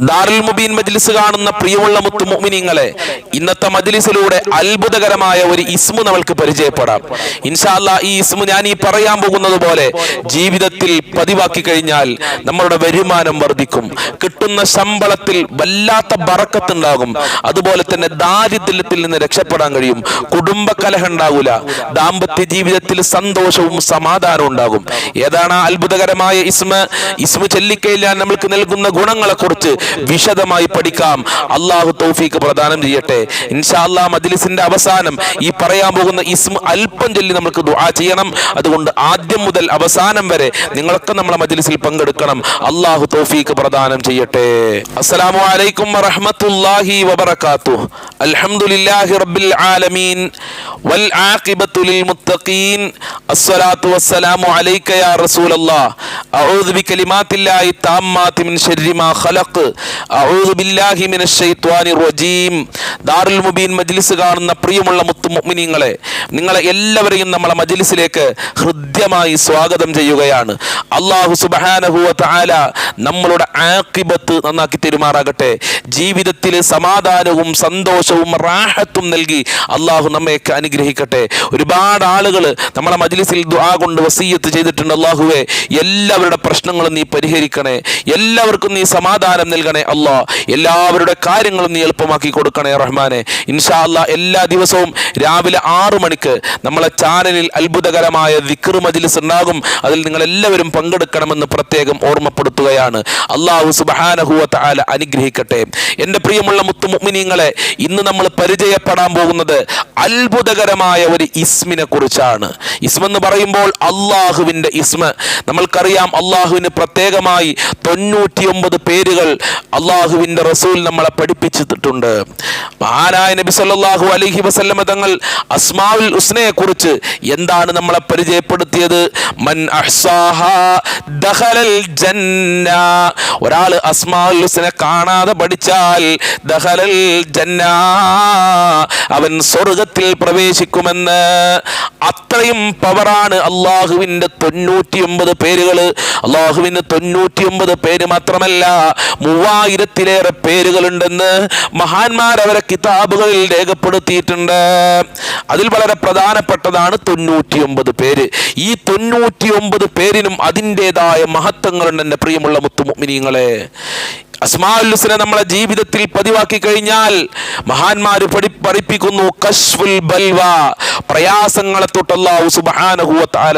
ദാറുൽ മുബീൻ മജ്ലിസ് കാണുന്ന പ്രിയമുള്ള മുത്തു മുഅ്മിനീങ്ങളെ ഇന്നത്തെ മജ്ലിസിലൂടെ അത്ഭുതകരമായ ഒരു ഇസ്മു നമ്മൾക്ക് പരിചയപ്പെടാം. ഇൻഷാല്ല ഈ ഇസ്മു ഞാൻ ഈ പറയാൻ പോകുന്നത് പോലെ ജീവിതത്തിൽ പതിവാക്കി കഴിഞ്ഞാൽ നമ്മളുടെ വരുമാനം വർദ്ധിക്കും. കിട്ടുന്ന ശമ്പളത്തിൽ വല്ലാത്ത ബറക്കത്തുണ്ടാകും. അതുപോലെ തന്നെ ദാരിദ്ര്യത്തിൽ നിന്ന് രക്ഷപ്പെടാൻ കഴിയും. കുടുംബ ഉണ്ടാകൂല. ദാമ്പത്യ ജീവിതത്തിൽ സന്തോഷവും സമാധാനവും ഉണ്ടാകും. ഏതാണ് അത്ഭുതകരമായ ഇസ്മ? ഇസ്മു ചൊല്ലിക്കഴിഞ്ഞാൽ നമ്മൾക്ക് നൽകുന്ന ഗുണങ്ങളെ കുറിച്ച് വിശദമായി പഠിക്കാം. അള്ളാഹു തൗഫീക്ക് പ്രദാനം ചെയ്യട്ടെ. ഇൻഷാ അല്ലാ മജ്ലിസിന്റെ അവസാനം ഈ പറയാൻ പോകുന്ന ഇസ്മ അല്പം ചൊല്ലി നമുക്ക് ദുആ ചെയ്യണം. അതുകൊണ്ട് ആദ്യം മുതൽ അവസാനം വരെ നിങ്ങളൊക്കെ നമ്മളെ മജ്ലിസിൽ പങ്കെടുക്കണം. അള്ളാഹു തൗഫീക്ക് പ്രദാനം ചെയ്യട്ടെ. അസ്സലാമു അലൈക്കും വറഹ്മത്തുള്ളാഹി വബറകാതുഹു. അൽഹംദുലില്ലാഹി റബ്ബിൽ ആലമീൻ. വൽ ആഖിബത്തു ലിൽ മുത്തഖീൻ. അസ്സലാത്തു വസ്സലാമു അലൈക യാ റസൂലല്ലാഹ് അഊദു ബികലിമാത്തില്ലാഹി താമ്മാതി മിൻ ശർരി മാ ദാറുൽ മുബീൻ മജ്ലിസ് കാണുന്ന പ്രിയമുള്ള മുത്തു മുഅ്മിനീങ്ങളെ നിങ്ങളെ എല്ലാവരെയും നമ്മളെ മജ്ലിസിലേക്ക് ഹൃദ്യമായി സ്വാഗതം ചെയ്യുകയാണ്. അള്ളാഹു സുബ്ഹാനഹു തആല നമ്മളുടെ ആഖിബത്ത് നന്നാക്കി തെരുമാറാകട്ടെ. ജീവിതത്തിൽ സമാധാനവും സന്തോഷവും റാഹത്തും നൽകി അള്ളാഹു നമ്മയൊക്കെ അനുഗ്രഹിക്കട്ടെ. ഒരുപാട് ആളുകൾ നമ്മളെ മജ്ലിസിൽ ദുആ കൊണ്ട് വസീയത്ത് ചെയ്തിട്ടുണ്ട്. അള്ളാഹുവെ എല്ലാവരുടെ പ്രശ്നങ്ങളും നീ പരിഹരിക്കണേ. എല്ലാവർക്കും നീ സമാധാനം നൽകണേ. അല്ലാ. എല്ലാവരുടെ കാര്യങ്ങളും നീ എളുപ്പമാക്കി കൊടുക്കണേ റഹ്മാനെ. ഇൻഷാ അല്ലാ എല്ലാ ദിവസവും രാവിലെ ആറു മണിക്ക് നമ്മളെ ചാനലിൽ അത്ഭുതകരമായ വിക്ർ മജിലിസ് ഉണ്ടാകും. അതിൽ നിങ്ങൾ എല്ലാവരും പങ്കെടുക്കണമെന്ന് പ്രത്യേകം ഓർമ്മപ്പെടുത്തുകയാണ്. അള്ളാഹു സുബാനഹുവ തആല അനുഗ്രഹിക്കട്ടെ. എന്റെ പ്രിയമുള്ള മുത്തുമുഗ്മിനീങ്ങളെ ഇന്ന് നമ്മൾ പരിചയപ്പെടാൻ പോകുന്നത് അത്ഭുതകരമായ ഒരു ഇസ്മിനെ കുറിച്ചാണ്. ഇസ്മെന്ന് പറയുമ്പോൾ അള്ളാഹുവിന്റെ ഇസ്മ. നമ്മൾക്കറിയാം അള്ളാഹുവിന് പ്രത്യേകമായി തൊണ്ണൂറ്റിയൊമ്പത് പേരുകൾ അള്ളാഹുവിന്റെ റസൂൽ നമ്മളെ പഠിപ്പിച്ചിട്ടുണ്ട്. മഹാനായ നബി സല്ലാഹു അലഹി വസല്ലമ തങ്ങൾ അസ്മാഉൽ ഹുസ്നയെ കുറിച്ച് എന്താണ് നമ്മളെ പരിചയപ്പെടുത്തിയത്? മൻ ദഖലൽ ജന്ന. ഒരാൾ അസ്മാഉൽ ഹുസ്നെ കാണാതെ പഠിച്ചാൽ ദഹലൽ ജന്ന. അവൻ സ്വർഗത്തിൽ പ്രവേശിക്കുമെന്ന്. അത്രയും പവറാണ് അള്ളാഹുവിന്റെ തൊണ്ണൂറ്റിയൊമ്പത് പേരുകൾ അള്ളാഹുവിന്റെ തൊണ്ണൂറ്റിയൊമ്പത് പേര് മാത്രമല്ല മൂവായിരത്തിലേറെ പേരുകളുണ്ടെന്ന് മഹാന്മാർ അവരെ കിതാബുകളിൽ രേഖപ്പെടുത്തിയിട്ടുണ്ട്. അതിൽ വളരെ പ്രധാനപ്പെട്ടതാണ് തൊണ്ണൂറ്റിയൊമ്പത് പേര്. ഈ തൊണ്ണൂറ്റിയൊമ്പത് പേരിനും അതിന്റെതായ മഹത്വങ്ങളുണ്ട് എന്റെ പ്രിയമുള്ള മുത്തുമുമിനിങ്ങളെ അസ്മാഉല്ലുസിനെ നമ്മളെ ജീവിതത്തിൽ പതിവാക്കി കഴിഞ്ഞാൽ മഹാന്മാര് പഠി പഠിപ്പിക്കുന്നു കശ്ഫുൽ ബൽവ. പ്രയാസങ്ങളെ തൊട്ട് അല്ലാഹു സുബ്ഹാനഹു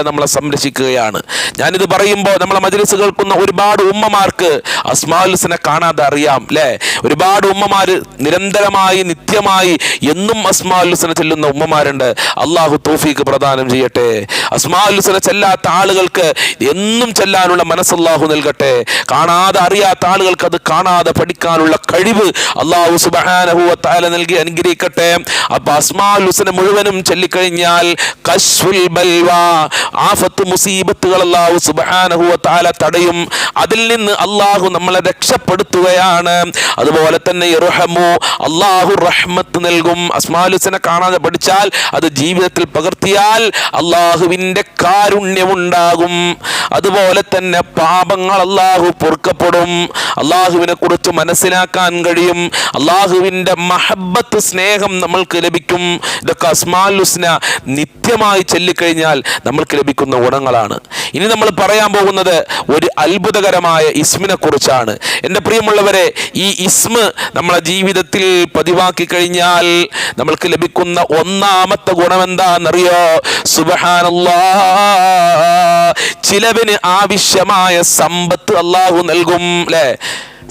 നമ്മളെ സംരക്ഷിക്കുകയാണ്. ഞാനിത് പറയുമ്പോൾ നമ്മളെ മജ്ലിസ് കേൾക്കുന്ന ഒരുപാട് ഉമ്മമാർക്ക് അസ്മാഉല്ലുസിനെ കാണാതെ അതറിയാം അല്ലേ ഒരുപാട് ഉമ്മമാർ നിരന്തരമായി നിത്യമായി എന്നും അസ്മാലുസന ചെല്ലുന്ന ഉമ്മമാരുണ്ട്. അള്ളാഹു തോഫീക്ക് പ്രദാനം ചെയ്യട്ടെ. അസ്മാലുസന ചെല്ലാത്ത ആളുകൾക്ക് എന്നും ചെല്ലാനുള്ള മനസ്സ് അല്ലാഹു നൽകട്ടെ. കാണാതെ അറിയാത്ത ആളുകൾക്ക് അത് കാണാതെ പഠിക്കാനുള്ള കഴിവ് അള്ളാഹു സുബ്ഹാനഹു വ തആല നൽകി അനുഗ്രഹിക്കട്ടെ. അപ്പൊ അസ്മാഉൽ ഹുസ്ന മുഴുവനും ചൊല്ലിക്കഴിഞ്ഞാൽ കശ്ഫുൽ ബൽവ ആഫത്ത് മുസീബത്തുകൾ അള്ളാഹു സുബ്ഹാനഹു വ തആല തടയും. അതിൽ നിന്ന് അള്ളാഹു നമ്മളെ രക്ഷപ്പെടുത്തുകയാണ് അതുപോലെ തന്നെ ഇർഹമു അള്ളാഹു റഹ്മത്ത് നൽകും. അസ്മാഉൽ ഹുസ്നെ കാണാതെ പഠിച്ചാൽ അത് ജീവിതത്തിൽ പകർത്തിയാൽ അള്ളാഹുവിന്റെ കാരുണ്യമുണ്ടാകും. അതുപോലെ തന്നെ പാപങ്ങൾ അള്ളാഹു പൊറുക്കപ്പെടും. അള്ളാഹുവിനെ കുറിച്ച് മനസ്സിലാക്കാൻ കഴിയും. അള്ളാഹുവിന്റെ മഹബത്ത് സ്നേഹം നമ്മൾക്ക് ലഭിക്കും. ഇതൊക്കെ അസ്മാലുസ്ന നിത്യമായി ചൊല്ലിക്കഴിഞ്ഞാൽ നമ്മൾക്ക് ലഭിക്കുന്ന ഗുണങ്ങളാണ്. ഇനി നമ്മൾ പറയാൻ പോകുന്നത് ഒരു അത്ഭുതകരമായ ഇസ്മിനെ കുറിച്ചാണ്. എന്റെ പ്രിയമുള്ളവരെ ഈ ഇസ്മ നമ്മളെ ജീവിതത്തിൽ പതിവാക്കി കഴിഞ്ഞാൽ നമ്മൾക്ക് ലഭിക്കുന്ന ഒന്നാമത്തെ ഗുണം എന്താണെന്നറിയോ സുബഹാനല്ലാ. ചിലവിന് ആവശ്യമായ സമ്പത്ത് അള്ളാഹു നൽകും അല്ലേ?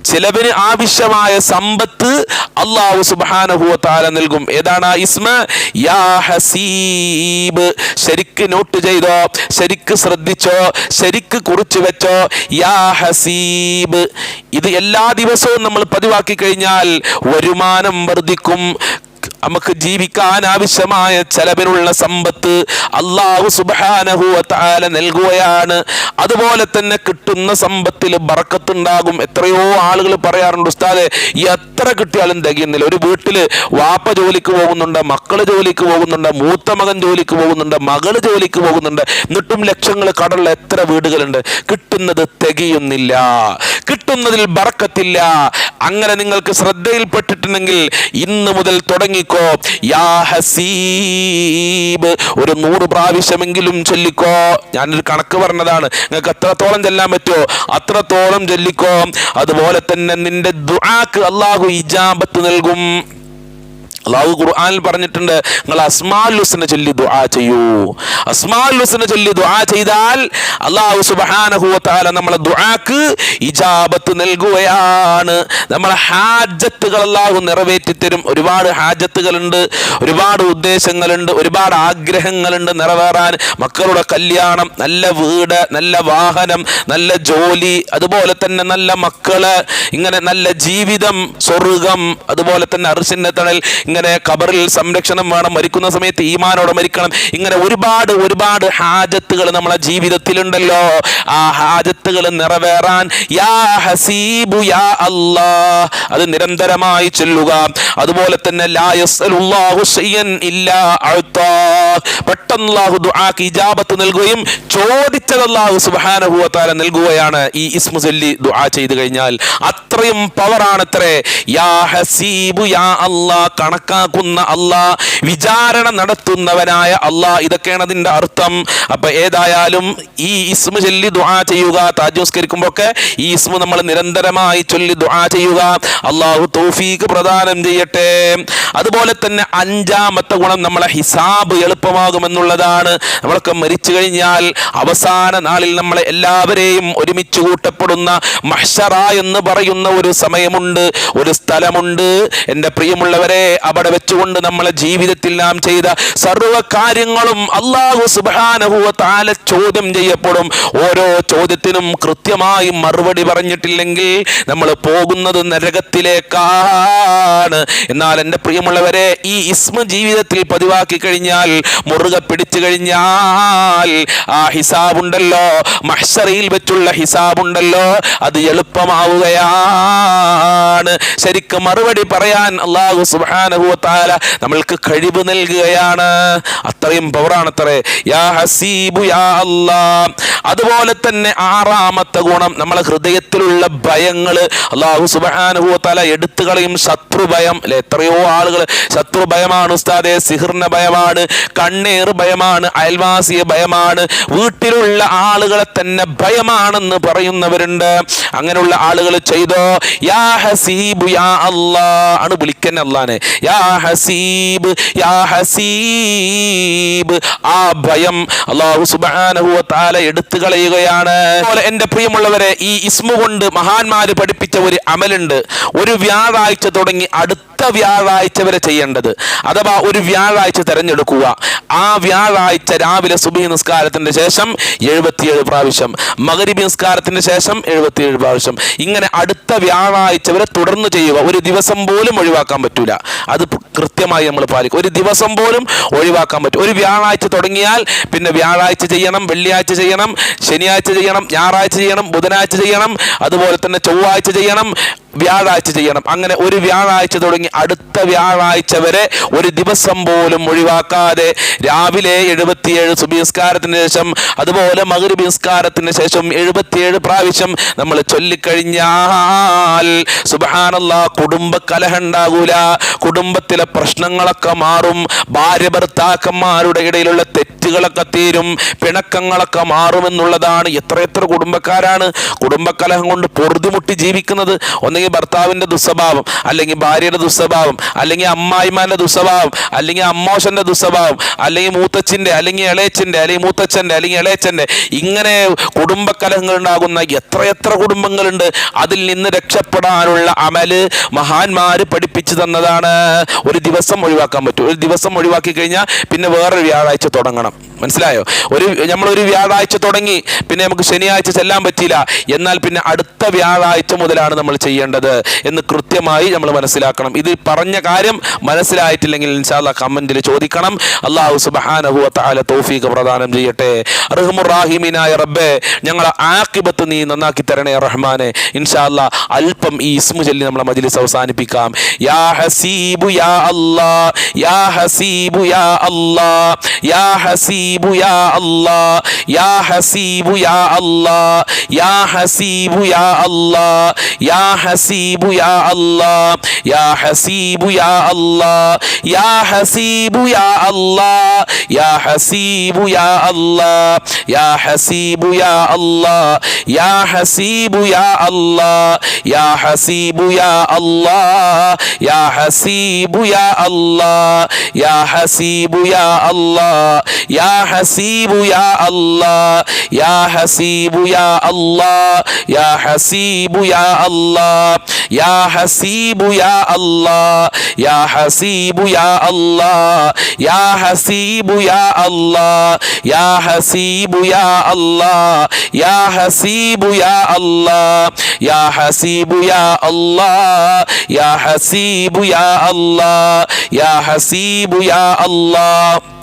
ചിലവിന് ആവശ്യമായ സമ്പത്ത് അള്ളാഹു സുബാനഹുവ നൽകും. ഏതാണ് ആ ഇസ്മ? യാ ഹസീബ് ശരിക്ക് നോട്ട് ചെയ്തോ ശരിക്ക് ശ്രദ്ധിച്ചോ ശരിക്ക് കുറിച്ചു വെച്ചോ. യാ ഹസീബ് ഇത് എല്ലാ ദിവസവും നമ്മൾ പതിവാക്കി കഴിഞ്ഞാൽ വരുമാനം വർദ്ധിക്കും. നമുക്ക് ജീവിക്കാൻ ആവശ്യമായ ചെലവിനുള്ള സമ്പത്ത് അള്ളാഹു സുബാനഹുല നൽകുകയാണ്. അതുപോലെ തന്നെ കിട്ടുന്ന സമ്പത്തിൽ ബറക്കത്തുണ്ടാകും. എത്രയോ ആളുകൾ പറയാറുണ്ട് ഉസ്താദെ എത്ര കിട്ടിയാലും തികയുന്നില്ല. ഒരു വീട്ടിൽ വാപ്പ ജോലിക്ക് പോകുന്നുണ്ട് മക്കൾ ജോലിക്ക് പോകുന്നുണ്ട് മൂത്ത മകൻ ജോലിക്ക് പോകുന്നുണ്ട് മകൾ ജോലിക്ക് പോകുന്നുണ്ട്. എന്നിട്ടും ലക്ഷങ്ങൾ കടലുള്ള എത്ര വീടുകളുണ്ട്. കിട്ടുന്നത് തികയുന്നില്ല. കിട്ടുന്നതിൽ ബറക്കത്തില്ല. അങ്ങനെ നിങ്ങൾക്ക് ശ്രദ്ധയിൽപ്പെട്ടിട്ടുണ്ടെങ്കിൽ ഇന്ന് മുതൽ തുടങ്ങിക്കോ യാ ഹസീബ് ഒരു നൂറ് പ്രാവശ്യമെങ്കിലും ചൊല്ലിക്കോ? ഞാനൊരു കണക്ക് പറഞ്ഞതാണ്. നിങ്ങൾക്ക് എത്രത്തോളം ചെല്ലാൻ പറ്റുമോ അത്രത്തോളം ചൊല്ലിക്കോ. അതുപോലെ തന്നെ നിന്റെ ദുആക്ക് അള്ളാഹു ഇജാബത്ത് നൽകും. അള്ളാഹു ഖുർആനിൽ പറഞ്ഞിട്ടുണ്ട് നിങ്ങൾ അസ്മാൽ ചൊല്ലി ദുആ ചെയ്യൂ. അസ്മാൽ ഹുസ്ന ചൊല്ലി ദുആ ചെയ്താൽ അള്ളാഹു സുബ്ഹാനഹു വ തആല നമ്മളെ ദുആക്ക് ഇജാബത്ത് നൽകുകയാണ്. നമ്മളെ ഹാജത്തുകൾ അള്ളാഹു നിറവേറ്റി തരും. ഒരുപാട് ഹാജത്തുകളുണ്ട് ഒരുപാട് ഉദ്ദേശങ്ങളുണ്ട് ഒരുപാട് ആഗ്രഹങ്ങളുണ്ട് നിറവേറാൻ. മക്കളുടെ കല്യാണം നല്ല വീട് നല്ല വാഹനം നല്ല ജോലി അതുപോലെ തന്നെ നല്ല മക്കൾ ഇങ്ങനെ നല്ല ജീവിതം സ്വർഗം അതുപോലെ തന്നെ അർശിന്റെ തണൽ ഇങ്ങനെ ഖബറിൽ സംരക്ഷണം വേണം മരിക്കുന്ന സമയത്ത് ഈമാനോടെ മരിക്കണം. ഇങ്ങനെ ഒരുപാട് ഒരുപാട് ഹാജത്തുകൾ നമ്മളെ ജീവിതത്തിലുണ്ടല്ലോ. ആ ഹാജത്തുകൾ നിറവേറാൻ യാ ഹസീബു യാ അല്ലാ അത് നിരന്തരമായി ചൊല്ലുക. അതുപോലെ തന്നെ ലാ യസ്അലുല്ലാഹു ശൈഅൻ ഇല്ലാ അഅതാ. പെട്ടെന്ന് അല്ലാഹു ദുആക്ക് ഇജാബത്ത് നൽകുകയും ചോദിച്ചത് അല്ലാഹു സുബ്ഹാനഹു വ തആല നൽകുകയാണ് ഈ ഇസ്മു ചൊല്ലി ദുആ ചെയ്തു കഴിഞ്ഞാൽ. അത്രയും പവറാണ് യാ ഹസീബു യാ അല്ലാ കണക്കാക്കുന്ന അല്ലാ വിചാരണ നടത്തുന്നവനായ അല്ലാ ഇതൊക്കെയാണ് അതിന്റെ അർത്ഥം. അപ്പൊ ഏതായാലും ഈ ഇസ്മു ചൊല്ലി ദുആ ചെയ്യുക താജോസ്കരിക്കുമ്പോ ഒക്കെ ഈ ഇസ്മു നമ്മൾ നിരന്തരമായി ചൊല്ലി ദുആ ചെയ്യുക. അള്ളാഹു തൗഫീഖ് പ്രദാനം ചെയ്യട്ടെ. അതുപോലെ തന്നെ അഞ്ചാമത്തെ ഗുണം നമ്മളെ ഹിസാബ് എളുപ്പമാകുമെന്നുള്ളതാണ്. നമ്മളൊക്കെ മരിച്ചു കഴിഞ്ഞാൽ അവസാന നാളിൽ നമ്മളെ എല്ലാവരെയും ഒരുമിച്ച് കൂട്ടപ്പെടുന്ന മഹ്ഷറ എന്ന് പറയുന്ന ഒരു സമയമുണ്ട്. ഒരു സ്ഥലമുണ്ട്. എന്റെ പ്രിയമുള്ളവരെ അവിടെ വെച്ചുകൊണ്ട് നമ്മളെ ജീവിതത്തിൽ നാം ചെയ്ത സർവ കാര്യങ്ങളും അള്ളാഹു സുബാനഹുവ താല ചോദ്യം ചെയ്യപ്പെടും. ഓരോ ചോദ്യത്തിനും കൃത്യമായി മറുപടി പറഞ്ഞിട്ടില്ലെങ്കിൽ നമ്മൾ പോകുന്നത് നരകത്തിലേക്കാണ്. എന്നാൽ എന്റെ പ്രിയമുള്ളവരെ ഈ ഇസ്മ ജീവിതത്തിൽ പതിവാക്കി കഴിഞ്ഞാൽ മുറുകെ പിടിച്ചു കഴിഞ്ഞാൽ ആ ഹിസാബുണ്ടല്ലോ മഹ്സറയിൽ വെച്ചുള്ള ഹിസാബുണ്ടല്ലോ അത് എളുപ്പമാവുകയാണ്. ശരിക്കും മറുപടി പറയാൻ അള്ളാഹു സുബാനഹു താല നമ്മൾക്ക് കഴിവ് നൽകുകയാണ്. അത്രയും പവറാണ് അത്രേ യാ ഹസീബു യാ അല്ലാ അതുപോലെ തന്നെ ആറാമത്തെ ഗുണം നമ്മളെ ഹൃദയത്തിലുള്ള ഭയങ്ങൾ അള്ളാഹു സുബാനുഭവ തല എടുത്തു കളയും ശത്രു ഭയം എത്രയോ ആളുകൾ ശത്രു ഭയമാണ് ഉസ്താദെ സിഹിറിന്റെ ഭയമാണ് കണ്ണേറ് ഭയമാണ് അയൽവാസിയ ഭയമാണ് വീട്ടിലുള്ള ആളുകളെ തന്നെ ഭയമാണെന്ന് പറയുന്നവരുണ്ട്. അങ്ങനെയുള്ള ആളുകൾ ചെയ്തോ? യാ ഹസീബ് യാ അല്ലാ ആണ് വിളിക്കന്നെ അല്ലാനെ യാ ഹസീബ് യാ ഹസീബ് ആ ഭയം അള്ളാഹു സുബ്ഹാനഹു വ തആല എടുത്തു കളയുകയാണ്. അതുപോലെ എന്റെ പ്രിയമുള്ളവരെ ഈ ഇസ്മു കൊണ്ട് മഹാന്മാര് പഠിപ്പിച്ച ഒരു അമലുണ്ട്. ഒരു വ്യാഴാഴ്ച തുടങ്ങി അടുത്ത വ്യാഴാഴ്ച വരെ ചെയ്യേണ്ടത്. അഥവാ ഒരു വ്യാഴാഴ്ച തിരഞ്ഞെടുക്കുക. ആ വ്യാഴാഴ്ച രാവിലെ സുബി നിസ്കാരത്തിന്റെ ശേഷം എഴുപത്തിയേഴ് പ്രാവശ്യം. മകരി നിസ്കാരത്തിന്റെ ശേഷം എഴുപത്തിയേഴ് പ്രാവശ്യം. ഇങ്ങനെ അടുത്ത വ്യാഴാഴ്ച വരെ തുടർന്ന് ചെയ്യുക. ഒരു ദിവസം പോലും ഒഴിവാക്കാൻ പറ്റൂല. അത് കൃത്യമായി നമ്മൾ പാലിക്കും. ഒരു ദിവസം പോലും ഒഴിവാക്കാൻ പറ്റും. ഒരു വ്യാഴാഴ്ച തുടങ്ങിയാൽ പിന്നെ വ്യാഴാഴ്ച ചെയ്യണം വെള്ളിയാഴ്ച ചെയ്യണം ശനിയാഴ്ച ചെയ്യണം ഞായറാഴ്ച ചെയ്യണം ബുധനാഴ്ച ചെയ്യണം അതുപോലെ തന്നെ ചൊവ്വാഴ്ച ചെയ്യണം വ്യാഴാഴ്ച ചെയ്യണം. അങ്ങനെ ഒരു വ്യാഴാഴ്ച തുടങ്ങി അടുത്ത വ്യാഴാഴ്ച വരെ ഒരു ദിവസം പോലും ഒഴിവാക്കാതെ രാവിലെ എഴുപത്തിയേഴ് സുബിസ്കാരത്തിന് ശേഷം അതുപോലെ മകരുബിസ്കാരത്തിന് ശേഷം എഴുപത്തിയേഴ് പ്രാവശ്യം നമ്മൾ ചൊല്ലിക്കഴിഞ്ഞാൽ സുബാനല്ല കുടുംബ കലഹ ഉണ്ടാകൂല കുടുംബത്തിലെ പ്രശ്നങ്ങളൊക്കെ മാറും. ഭാര്യ ഭർത്താക്കന്മാരുടെ ഇടയിലുള്ള തെറ്റുകളൊക്കെ തീരും പിണക്കങ്ങളൊക്കെ മാറുമെന്നുള്ളതാണ്. എത്ര എത്ര കുടുംബക്കാരാണ് കുടുംബക്കലഹം കൊണ്ട് പൊറുതിമുട്ടി ജീവിക്കുന്നത്. ഒന്നെങ്കിൽ ഭർത്താവിന്റെ ദുസ്വഭാവം അല്ലെങ്കിൽ ഭാര്യയുടെ ദുസ്വഭാവം അല്ലെങ്കിൽ അമ്മായിമാന്റെ ദുസ്വഭാവം അല്ലെങ്കിൽ അമ്മോശന്റെ ദുസ്വഭാവം അല്ലെങ്കിൽ മൂത്തച്ഛന്റെ അല്ലെങ്കിൽ ഇളയച്ഛന്റെ അല്ലെങ്കിൽ മൂത്തച്ഛന്റെ അല്ലെങ്കിൽ ഇളയച്ഛന്റെ. ഇങ്ങനെ കുടുംബക്കലഹങ്ങൾ ഉണ്ടാകുന്ന എത്ര എത്ര കുടുംബങ്ങളുണ്ട്. അതിൽ നിന്ന് രക്ഷപ്പെടാനുള്ള അമൽ മഹാന്മാർ പഠിപ്പിച്ചു തന്നതാണ്. ഒരു ദിവസം ഒഴിവാക്കാൻ പറ്റും. ഒരു ദിവസം ഒഴിവാക്കി കഴിഞ്ഞാൽ പിന്നെ വേറൊരു വ്യാഴാഴ്ച തുടങ്ങണം. തുടങ്ങണം മനസ്സിലായോ? ഒരു നമ്മളൊരു വ്യാഴാഴ്ച തുടങ്ങി പിന്നെ നമുക്ക് ശനിയാഴ്ച ചെല്ലാൻ പറ്റിയില്ല. എന്നാൽ പിന്നെ അടുത്ത വ്യാഴാഴ്ച മുതലാണ് നമ്മൾ ചെയ്യേണ്ടത് എന്ന് കൃത്യമായി നമ്മൾ മനസ്സിലാക്കണം. ഇത് പറഞ്ഞ കാര്യം മനസ്സിലായിട്ടില്ലെങ്കിൽ ഇൻഷാല്ല കമന്റിൽ ചോദിക്കണം. അള്ളാഹു സുബഹാനഹു താല തൗഫീഖ് പ്രദാനം ചെയ്യട്ടെ. റഹ്മുറാഹിമീനായ റബ്ബേ ഞങ്ങളെ ആക്കിബത്ത് നീ നന്നാക്കി തരണേ റഹ്മാനെ. ഇൻഷാല്ല അല്പം ഈ ഇസ്മു ചൊല്ലി നമ്മളെ മജ്ലിസ് അവസാനിപ്പിക്കാം. യാ ഹസീബു യാ അല്ലാ യാ ഹസീബു യാ അല്ലാ യാ യാ അല്ലാ യാ ഹസീബു യാ അല്ലാ യാ ഹസീബു യാ അല്ലാ യാ ഹസീബു യാ അല്ലാ യാ ഹസീബു യാ അല്ലാ യാ ഹസീബു യാ അല്ലാ യാ ഹസീബു യാ അല്ലാ യാ ഹസീബു യാ അല്ലാ യാ ഹസീബു യാ അല്ലാ യാ ഹസീബു യാ അല്ലാ യാ ഹസീബു യാ അല്ലാ യാ ഹസീബു യാ അല്ലാ യാ يا حسيب يا الله يا حسيب يا الله يا حسيب يا الله يا حسيب يا الله يا حسيب يا الله يا حسيب يا الله يا حسيب يا الله يا حسيب يا الله يا حسيب يا الله يا حسيب يا الله يا حسيب يا الله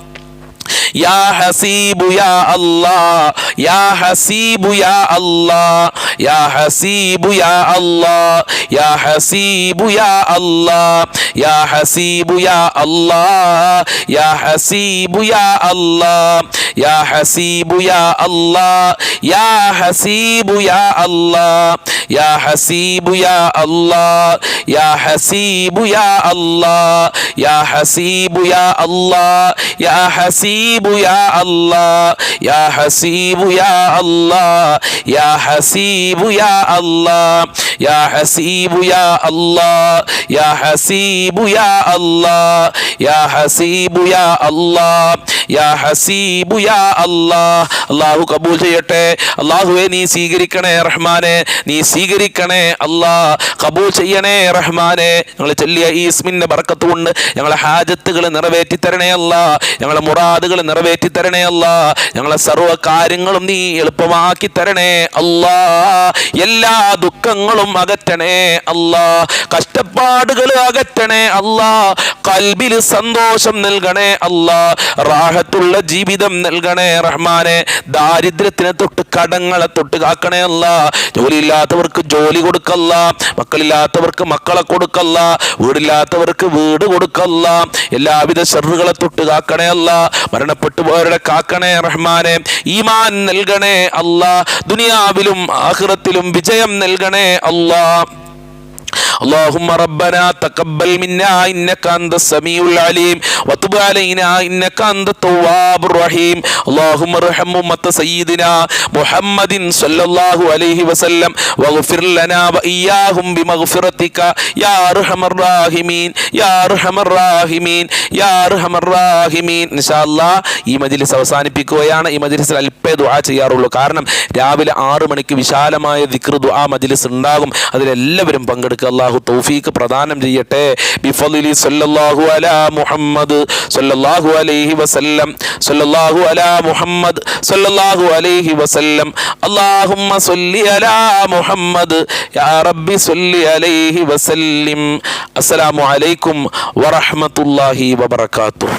يا حسيب يا الله يا حسيب يا الله يا حسيب يا الله يا حسيب يا الله يا حسيب يا الله يا حسيب يا الله. يا حسيب يا الله يا حسيب يا الله يا حسيب يا الله يا حسيب يا الله يا حسيب يا الله يا حسيب يا الله يا حسيب يا الله يا حسيب يا الله يا حسيب يا الله يا حسيب يا الله يا حسيب يا الله യാ ഹസീബു യാ അല്ലാഹ്. അള്ളാഹു കബൂൽ ചെയ്യട്ടെ. അള്ളാഹുവെ നീ സ്വീകരിക്കണേ റഹ്മാനെ. നീ സ്വീകരിക്കണേ അല്ലാ കബൂൽ ചെയ്യണേ റഹ്മാനെ. ഞങ്ങൾ ചൊല്ലിയ ഈ ഇസ്മിന്റെ ബർക്കത്ത് കൊണ്ട് ഞങ്ങളെ ഹാജത്തുകൾ നിറവേറ്റി തരണേ അല്ല ഞങ്ങളെ മുറാദുകൾ നിറവേറ്റി തരണേ അല്ല ഞങ്ങളെ സർവ കാര്യങ്ങളും നീ എളുപ്പമാക്കി തരണേ അല്ലാ എല്ലാ ദുഃഖങ്ങളും അകറ്റണേ അല്ലാ കഷ്ടപ്പാടുകൾ അകറ്റണേ അല്ലാ കൽബിൽ സന്തോഷം നൽകണേ അല്ലാ റാഹത്തുള്ള ജീവിതം നൽകണേ റഹ്മാനെ. ദാരിദ്ര്യത്തിനെ തൊട്ട് കടങ്ങളെ തൊട്ട് കാക്കണേ അല്ല. ജോലിയില്ലാത്തവർക്ക് ജോലി കൊടുക്കല്ല. മക്കളില്ലാത്തവർക്ക് മക്കളെ കൊടുക്കല്ല. വീടില്ലാത്തവർക്ക് വീട് കൊടുക്കല്ല. എല്ലാവിധ ഷെറുകളെ തൊട്ട് കാക്കണേ അല്ല. മരണപ്പെട്ടു പോയവരുടെ കാക്കണേ റഹ്മാനെ. ഈമാൻ നൽകണേ അല്ല. ദുനിയാവിലും ആഹ്റത്തിലും വിജയം നൽകണേ അല്ലാ. اللهم ربنا تقبل منا انك انت السميع العليم وتب علينا انك انت التواب الرحيم اللهم ارحم امه سيدنا محمد صلى الله عليه وسلم واغفر لنا واياهم بمغفرتك يا ارحم الراحمين يا ارحم الراحمين يا ارحم الراحمين ان شاء الله ഈ മജ്ലിസ് അവസാനിപ്പിക്കുകയാണ് ഈ മജ്ലിസിൽ അല്പേ ദുആ ചെയ്യാറുള്ളൂ കാരണം രാവിലെ ആറ് മണിക്ക് വിശാലമായ ദിക്ർ ദുആ മജ്ലിസ് ഉണ്ടാകും അതിലെല്ലാവരും പങ്കെടുക്കുക അള്ളാഹു തൗഫീക്ക് പ്രദാനം ചെയ്യട്ടെ. ബിഫളിലി സല്ലല്ലാഹു അലാ മുഹമ്മദ് സല്ലല്ലാഹു അലൈഹി വസല്ലം സല്ലല്ലാഹു അലാ മുഹമ്മദ് സല്ലല്ലാഹു അലൈഹി വസല്ലം. അല്ലാഹുമ്മ സല്ലി അലാ മുഹമ്മദ് യാ റബ്ബി സല്ലി അലൈഹി വസല്ലിം. അസ്സലാമു അലൈക്കും വറഹ്മത്തുള്ളാഹി വബറകാതുഹു.